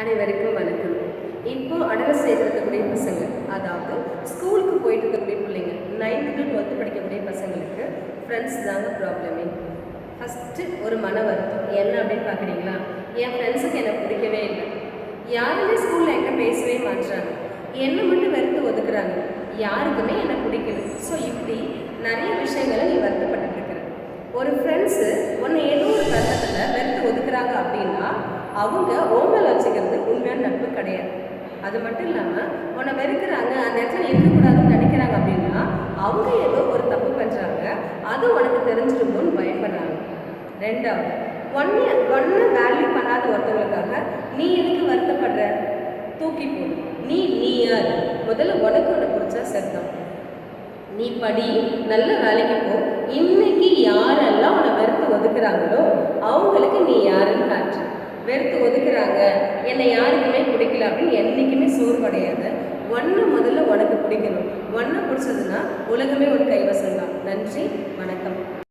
அனைவருக்கும் வணக்கம். இப்போ அடவை சேர்க்கக்கூடிய பசங்க அதாவது ஸ்கூலுக்கு போயிட்டு இருக்கக்கூடிய பிள்ளைங்க நைன்த்து டு டுவெல்த்து படிக்கக்கூடிய பசங்களுக்கு ஃப்ரெண்ட்ஸ் தாங்க ப்ராப்ளமே ஃபஸ்ட்டு ஒரு மன வருத்தம். என்ன அப்படின்னு பார்க்குறீங்களா? என் ஃப்ரெண்ட்ஸுக்கு என்னை பிடிக்கவே இல்லை. யாருமே ஸ்கூலில் என்கிட்ட பேசவே மாட்டுறாங்க என்னை மட்டும் வெறுத்து ஒதுக்குறாங்க. யாருக்குமே என்னை பிடிக்கல. ஸோ இப்படி நிறைய விஷயங்களை நீ வருத்தப்பட்டுட்டு இருக்கிற. ஒரு ஃப்ரெண்ட் உன்னை ஏதோ ஒரு கருத்தத்தில் வெறுத்து ஒதுக்குறாங்க அப்படின்னா அவங்க ஓமல் வச்சுக்கிறது உண்மையான நட்பு கிடையாது. அது மட்டும் இல்லாமல் உன்னை வெறுக்கிறாங்க அந்த இடத்துல இருக்கக்கூடாதுன்னு நினைக்கிறாங்க அப்படின்னா அவங்க ஏதோ ஒரு தப்பு பண்ணுறாங்க அது உனக்கு தெரிஞ்சிருக்கும்னு பயப்படுறாங்க ரெண்டாவது ஒன்று ஒன்று வேல்யூ பண்ணாத ஒருத்தவங்களுக்காக நீ எதுக்கு வருத்தப்படுற? தூக்கி போடு நீ நீ யார்? முதல்ல உனக்கு ஒன்று பிடிச்சா சத்தம் நீ படி நல்ல வேலைக்கு போ. இன்னைக்கு யாரெல்லாம் உன்னை வெறுத்து ஒதுக்குறாங்களோ அவங்களுக்கு நீ யாருன்னு வெறுத்து ஒதுக்குறாங்க. என்னை யாருக்குமே பிடிக்கல அப்படின்னு என்றைக்குமே சோர்வடையாத ஒன்று முதல்ல உனக்கு பிடிக்கணும். ஒன்றை பிடிச்சதுன்னா உலகமே ஒரு கைவசம் தான். நன்றி வணக்கம்.